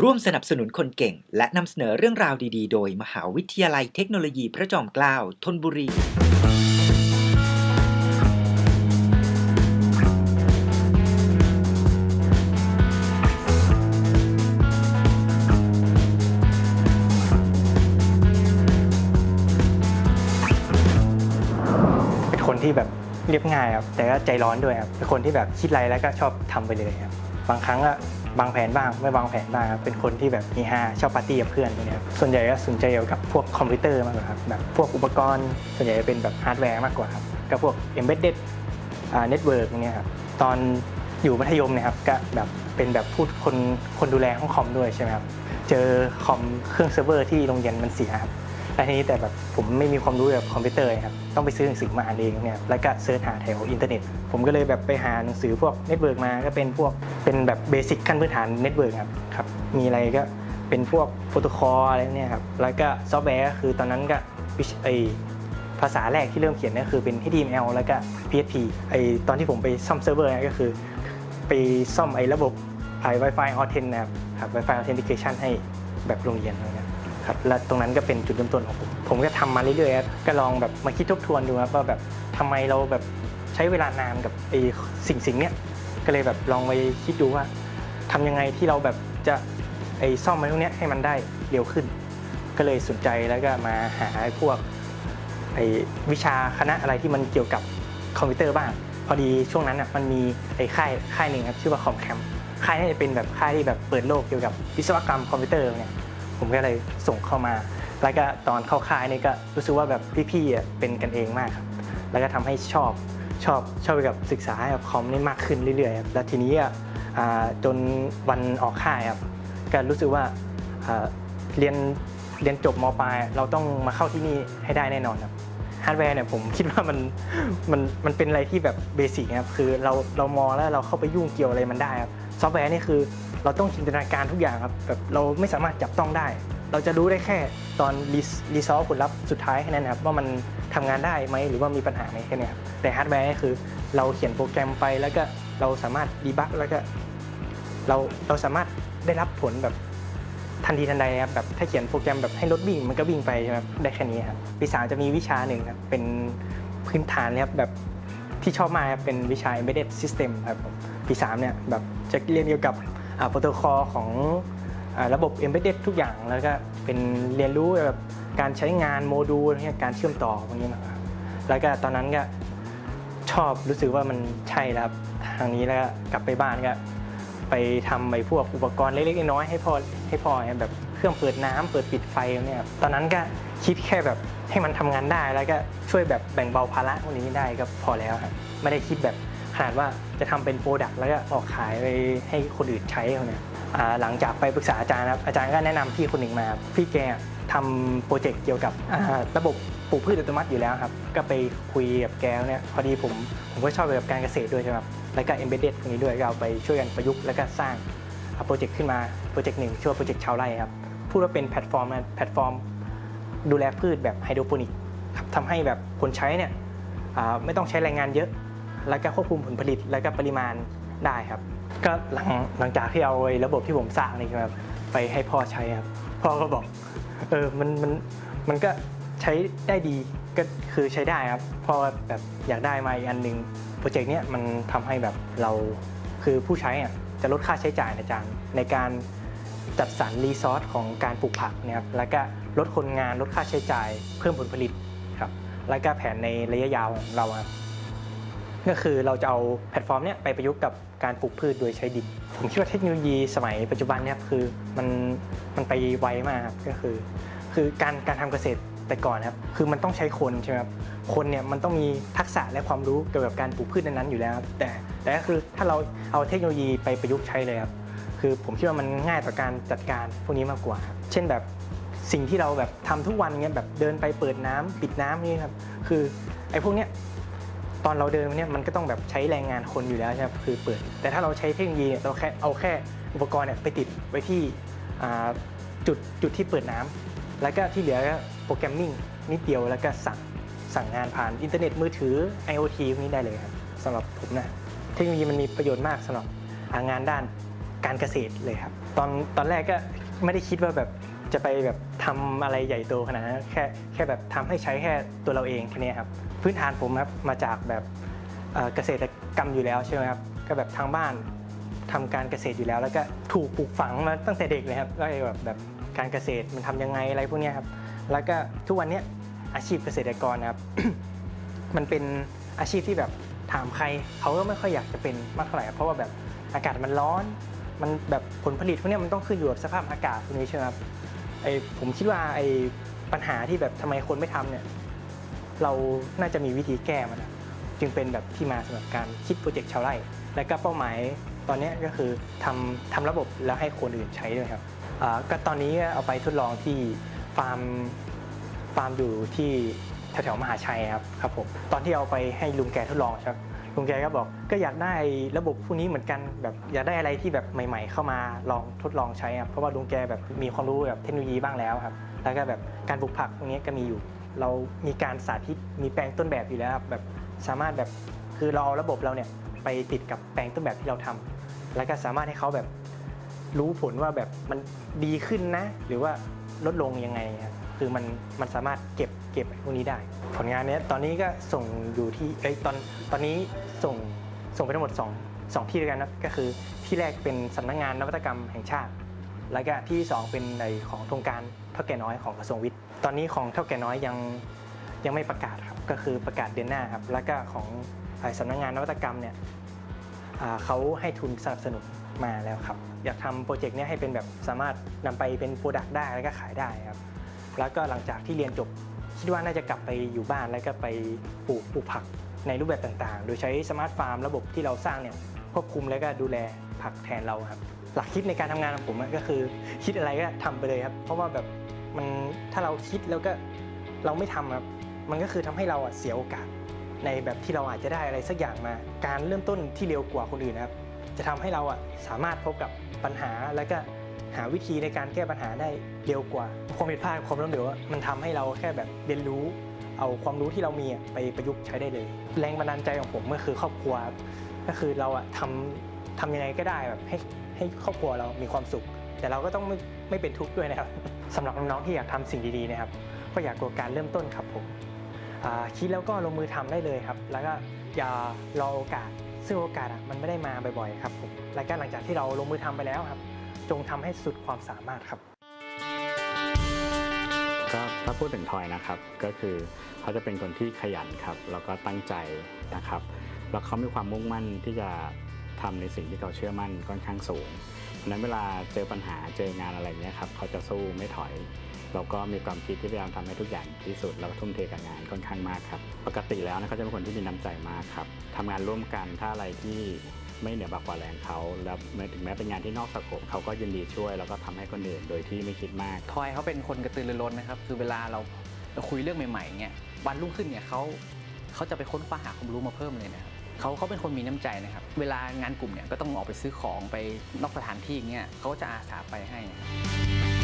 ร่วมสนับสนุนคนเก่ง และนำเสนอเรื่องราวดีๆ โดย มหาวิทยาลัยเทคโนโลยีพระจอมเกล้าธนบุรี เป็นคนที่แบบเรียบง่ายครับแต่ก็ใจร้อนด้วยครับเป็นคนที่แบบคิดอะไรแล้วก็ชอบทำไปเลยครับบางครั้งก็ วางแผนบ้างไม่วางแผนบ้างครับเป็นคนที่แบบมีฮาชอบปาร์ตี้กับเพื่อนพวเนี้ยส่วนใหญ่ก็สนใจเกี่ยวกับพวกคอมพิวเตอร์มากกว่าครับแบบพวกอุปกรณ์ส่วนใหญ่จะเป็นแบบฮาร์ดแวร์มากกว่าครับก็พวก embedded อ่า network เนี้ยครับตอนอยู่มัธยมเนี่ยครับก็แบบเป็นแบบพูดคนคนดูแลห้องคอมด้วยใช่ไหมครับเจอคอมเครื่องเซิร์ฟเวอร์ที่โรงเรียนมันเสียครับ แล้วทีนี้แต่แบบผมไม่มีความรู้เกี่ยวกับคอมพิวเตอร์ครับต้องไปซื้อหนังสือมาอ่านเองเนี่ยแล้วก็เสิร์ชหาแถวอินเทอร์เน็ต ผมก็เลยแบบไปหาหนังสือพวกเน็ตเวิร์กมาก็เป็นพวกเป็นแบบเบสิกขั้นพื้นฐานเน็ตเวิร์กครับครับมีอะไรก็เป็นพวกโปรโตคอลอะไรเนี่ยครับแล้วก็ซอฟต์แวร์ก็คือตอนนั้นก็วิชไอภาษาแรกที่เริ่มเขียนก็คือเป็น HTML แล้วก็ PHP ไอตอนที่ผมไปซ่อมเซิร์ฟเวอร์ก็คือ ไปซ่อมไอ้ระบบไอ Wi-Fi Authent นะครับ Wi-Fi Authentication ให้แบบโรงเรียนอะไรเงี้ย ครับและตรงนั้นก็เป็นจุดเริ่มต้นของผมผมก็ทำมาเรื่อยๆก็ลองแบบมาคิดทบทวนดูครับว่าแบบทำไมเราแบบใช้เวลานานกับไอ้สิ่งสิ่งเนี้ยก็เลยแบบลองไปคิดดูว่าทำยังไงที่เราแบบจะไอ้ซ่อมมันพวกเนี้ยให้มันได้เร็วขึ้น ก็เลยสนใจแล้วก็มาหาพวกไอ้วิชาคณะอะไรที่มันเกี่ยวกับคอมพิวเตอร์บ้าง พอดีช่วงนั้นอะมันมีไอ้ค่ายค่ายหนึ่งครับชื่อว่าคอมแคมค่ายนี้จะเป็นแบบค่ายที่แบบเปิดโลกเกี่ยวกับวิศวกรรมคอมพิวเตอร์เนี่ย ผมก็เลยส่งเข้ามา แล้วก็ตอนเข้าค่ายนี่ก็รู้สึกว่าแบบพี่ๆเป็นกันเองมากครับแล้วก็ทำให้ชอบชอบชอบกับศึกษากับคอมนี่มากขึ้นเรื่อยๆครับแล้วทีนี้จนวันออกค่ายครับก็รู้สึกว่าอ่าเรียนเรียนจบมปลายเราต้องมาเข้าที่นี่ให้ได้แน่นอนครับ ฮาร์ดแวร์เนี่ยผมคิดว่ามันมันมันเป็นอะไรที่แบบเบสิกนะครับคือเราเรามองแล้วเราเข้าไปยุ่งเกี่ยวอะไรมันได้ครับซอฟต์แวร์นี่คือเราต้องจินตนาการทุกอย่างครับแบบเราไม่สามารถจับต้องได้ เราจะรู้ได้แค่ตอนรีซอสผลลัพธ์สุดท้ายแค่นั้นครับว่ามันทำงานได้ไหมหรือว่ามีปัญหาไหมแค่นี้ครับแต่ฮาร์ดแวร์นี่คือเราเขียนโปรแกรมไปแล้วก็เราสามารถดีบักแล้วก็เราเราสามารถได้รับผลแบบ ทันทีทันใดครับแบบถ้าเขียนโปรแกรมแบบให้รถวิ่งมันก็วิ่งไปใช่ไหมครับได้แค่นี้ครับปีสามจะมีวิชาหนึ่งครับเป็นพื้นฐานเลยครับแบบที่ชอบมากครับเป็นวิชา embedded system ครับปีสามเนี่ยแบบจะเรียนเกี่ยวกับโปรโตคอลของระบบ embedded ทุกอย่างแล้วก็เป็นเรียนรู้แบบการใช้งานโมดูลอะไรเงี้ยการเชื่อมต่อพวกนี้นะครับแล้วก็ตอนนั้นก็ชอบรู้สึกว่ามันใช่แล้วทางนี้แล้วก็กลับไปบ้านก็ ไปทำไปพวกอุปกรณ์เล็กๆน้อยๆให้พ่อให้พ่อเนี่ยแบบเครื่องเปิดน้ำเปิดปิดไฟเนี่ยครับตอนนั้นก็คิดแค่แบบให้มันทำงานได้แล้วก็ช่วยแบบแบ่งเบาภาระพวกนี้ได้ก็พอแล้วครับไม่ได้คิดแบบขนาดว่าจะทำเป็นโปรดักต์แล้วก็ออกขายไปให้คนอื่นใช้เขาเนี่ยอ่าหลังจากไปปรึกษาอาจารย์ครับอาจารย์ก็แนะนำพี่คนหนึ่งมาครับพี่แกทำโปรเจกต์เกี่ยวกับอ่าระบบปลูกพืชอัตโนมัติอยู่แล้วครับก็ไปคุยกับแกเนี่ยพอดีผมผมก็ชอบเกี่ยวกับการเกษตรด้วยใช่ไหมครับ แล้วก็ embedded ตรงนี้ด้วยก็เอาไปช่วยกันประยุกต์แล้วก็สร้างโปรเจกต์ขึ้นมาโปรเจกต์หนึ่งชื่อว่าโปรเจกต์ชาวไร่ครับพูดว่าเป็นแพลตฟอร์มนะแพลตฟอร์ม ดูแลพืชแบบไฮโดรโปนิกครับทำให้แบบคนใช้เนี่ยไม่ต้องใช้แรงงานเยอะ แล้วก็ควบคุมผลผลิตแล้วก็ปริมาณได้ครับ ก็หลังหลังจากที่เอาไอ้ระบบที่ผมสร้างนี่ครับไปให้พ่อใช้ครับ พ่อก็บอกเออมันมันมันก็ใช้ได้ดีก็คือใช้ได้ครับพ่อแบบอยากได้มาอีกอันหนึ่ง โปรเจกต์เนี้ยมันทำให้แบบเราคือผู้ใช้อะจะลดค่าใช้จ่ายนะอาจารย์ในการจัดสรรรีซอสของการปลูกผักเนะครับแล้วก็ลดคนงานลดค่าใช้จ่ายเพิ่มผลผลิตครับแล้วก็แผนในระยะยาวของเราครับก็คือเราจะเอาแพลตฟอร์มเนี้ยไปประยุกต์กับการปลูกพืชโดยใช้ดินผมคิดว่าเทคโนโลยีสมัยปัจจุบันเนี่ยคือมันมันไปไวมากครับก็คือ คือการการทำเกษตร แต่ก่อนนะครับคือมันต้องใช้คนใช่ไหมครับคนเนี่ยมันต้องมีทักษะและความรู้เกี่ยวกับการปลูกพืชนั้นๆอยู่แล้วครับแต่แต่ก็คือถ้าเราเอาเทคโนโลยีไปประยุกต์ใช้เลยครับคือผมคิดว่ามันง่ายต่อการจัดการพวกนี้มากกว่าครับเช่นแบบสิ่งที่เราแบบทำทุกวันเงี้ยแบบเดินไปเปิดน้ำปิดน้ำนี่ครับคือไอ้พวกเนี้ยตอนเราเดินเนี่ยมันก็ต้องแบบใช้แรงงานคนอยู่แล้วใช่ไหมครับคือเปิด แต่ถ้าเราใช้เทคโนโลยีเนี่ยเราแค่เอาแค่อุปกรณ์เนี่ยไปติดไว้ที่จุดจุดที่เปิดน้ำแล้วก็ที่เหลือก็ โปรแกรมมิ่งนิดเดียวแล้วก็สั่งสั่งงานผ่านอินเทอร์เน็ตมือถือ IoT พวกนี้ได้เลยครับสำหรับผมนะเทคโนโลยีมันมีประโยชน์มากสำหรับงานด้านการเกษตรเลยครับ ตอนตอนแรกก็ไม่ได้คิดว่าแบบจะไปแบบทำอะไรใหญ่โตขนาดนั้นแค่แค่แบบทำให้ใช้แค่ตัวเราเองแค่นี้ครับพื้นฐานผมครับมาจากแบบเกษตรกรรมอยู่แล้วใช่ไหมครับก็แบบทางบ้านทำการเกษตรอยู่แล้ว แล้วก็ถูกปลูกฝังมาตั้งแต่เด็กเลยครับก็แบบแบบการเกษตรมันทำยังไงอะไรพวกนี้ครับ แล้วก็ทุกวันนี้อาชีพเกษตรกรนะครับ มันเป็นอาชีพที่แบบถามใครเขาก็ไม่ค่อยอยากจะเป็นมากเท่าไหร่เพราะว่าแบบอากาศมันร้อน มันแบบผลผลิตพวกนี้มันต้องขึ้นอยู่กับสภาพอากาศพวกนี้ใช่ไหมครับไอผมคิดว่าไอปัญหาที่แบบทำไมคนไม่ทำเนี่ยเราน่าจะมีวิธีแก้มันนะจึงเป็นแบบที่มาสำหรับการคิดโปรเจกต์ชาวไร่ และก็เป้าหมายตอนนี้ก็คือทำทำระบบแล้วให้คนอื่นใช้ด้วยครับอ่าก็ตอนนี้เอาไปทดลองที่ ฟาร์มฟาร์มอยู่ที่แถวๆมหาชัยครับครับผมตอนที่เอาไปให้ลุงแกทดลองครับลุงแกก็บอกก็อยากได้ระบบพวกนี้เหมือนกันแบบอยากได้อะไรที่แบบใหม่ ๆ เข้ามาลองทดลองใช้ครับเพราะว่าลุงแกแบบมีความรู้แบบเทคโนโลยีบ้างแล้วครับแล้วก็แบบการปลูกผักพวกนี้ก็มีอยู่ เรามีการสาธิตมีแปลงต้นแบบอยู่แล้วครับแบบสามารถแบบคือเราเอาระบบเราเนี่ยไปติดกับแปลงต้นแบบที่เราทำแล้วก็สามารถให้เขาแบบ รู้ผลว่าแบบมันดีขึ้นนะ หรือว่าลดลงยังไงครับคือมันมันสามารถเก็บเก็บพวกนี้ได้ ผลงานเนี้ยตอนนี้ก็ส่งอยู่ที่เอ้ยตอนตอนนี้ส่งส่งไปทั้งหมด2งที่ด้วยกันนะก็คือที่แรกเป็นสำนักงานนวัตกรรมแห่งชาติ แล้วก็ที่สองเป็นในของโครงการเท่าแก่น้อยของกระทรวงวิทย์ ตอนนี้ของเท่าแก่น้อยยังยังไม่ประกาศครับก็คือประกาศเดือนหน้าครับแล้วก็ของสำนักงานนวัตกรรมเนี่ยเขาให้ทุนสนับสนุน มาแล้วครับ อยากทำโปรเจกต์นี้ให้เป็นแบบสามารถนำไปเป็นโปรดักต์ได้แล้วก็ขายได้ครับ แล้วก็หลังจากที่เรียนจบ คิดว่าน่าจะกลับไปอยู่บ้านแล้วก็ไปปลูกปลูกผักในรูปแบบต่างๆ โดยใช้สมาร์ทฟาร์มระบบที่เราสร้างเนี่ยควบคุมแล้วก็ดูแลผักแทนเราครับ หลักคิดในการทำงานของผมก็คือ คิดอะไรก็ทำไปเลยครับ เพราะว่าแบบมันถ้าเราคิดแล้วก็เราไม่ทำครับมันก็คือทำให้เราเสียโอกาสในแบบที่เราอาจจะได้อะไรสักอย่างมา การเริ่มต้นที่เร็วกว่าคนอื่นนะครับ จะทำให้เราอะสามารถพบกับปัญหาแล้วก็หาวิธีในการแก้ปัญหาได้เร็วกว่า ความผิดพลาดความล้มเหลวมันทำให้เราแค่แบบเรียนรู้เอาความรู้ที่เรามีไปประยุกต์ใช้ได้เลย แรงบันดาลใจของผมก็คือครอบครัว ก็คือเราอะทำทำยังไงก็ได้แบบให้ให้ครอบครัวเรามีความสุข แต่เราก็ต้องไม่ไม่เป็นทุกข์ด้วยนะครับสำหรับน้องๆที่อยากทำสิ่งดีๆนะครับ ก็อยากกลัวการเริ่มต้นครับผมคิดแล้วก็ลงมือทำได้เลยครับ แล้วก็อย่ารอโอกาส ซึ่งโอกาสอะมันไม่ได้มาบ่อยๆครับผมและก็หลังจากที่เราลงมือทำไปแล้วครับ จงทำให้สุดความสามารถครับก็ถ้าพูดถึงทอยนะครับก็คือเขาจะเป็นคนที่ขยันครับแล้วก็ตั้งใจนะครับ แล้วเขามีความมุ่งมั่นที่จะทำในสิ่งที่เขาเชื่อมั่นค่อนข้างสูงเพราะฉะนั้นเวลาเจอปัญหาเจองานอะไรเงี้ยครับเขาจะสู้ไม่ถอย แล้วก็มีความคิดที่พยายามทำให้ทุกอย่างที่สุดแล้วก็ทุ่มเทกับงานค่อนข้างมากครับ ปกติแล้วนะเขาจะเป็นคนที่มีน้ำใจมากครับทำงานร่วมกันถ้าอะไรที่ไม่เหนือบากกว่าแรงเขา แล้วถึงแม้เป็นงานที่นอกสโคปเขาก็ยินดีช่วย แล้วก็ทำให้คนอื่นโดยที่ไม่คิดมาก ทอยเขาเป็นคนกระตือรือร้นนะครับ คือเวลาเราเราคุยเรื่องใหม่ๆเงี้ยวันรุ่งขึ้นเนี่ยเขาเขาจะไปค้นคว้าหาความรู้มาเพิ่มเลยนะครับเขาเขาเป็นคนมีน้ำใจนะครับ เวลางานกลุ่มเนี่ยก็ต้องออกไปซื้อของไปนอกสถานที่เงี้ยเขาก็จะอาสาไปให้นะครับ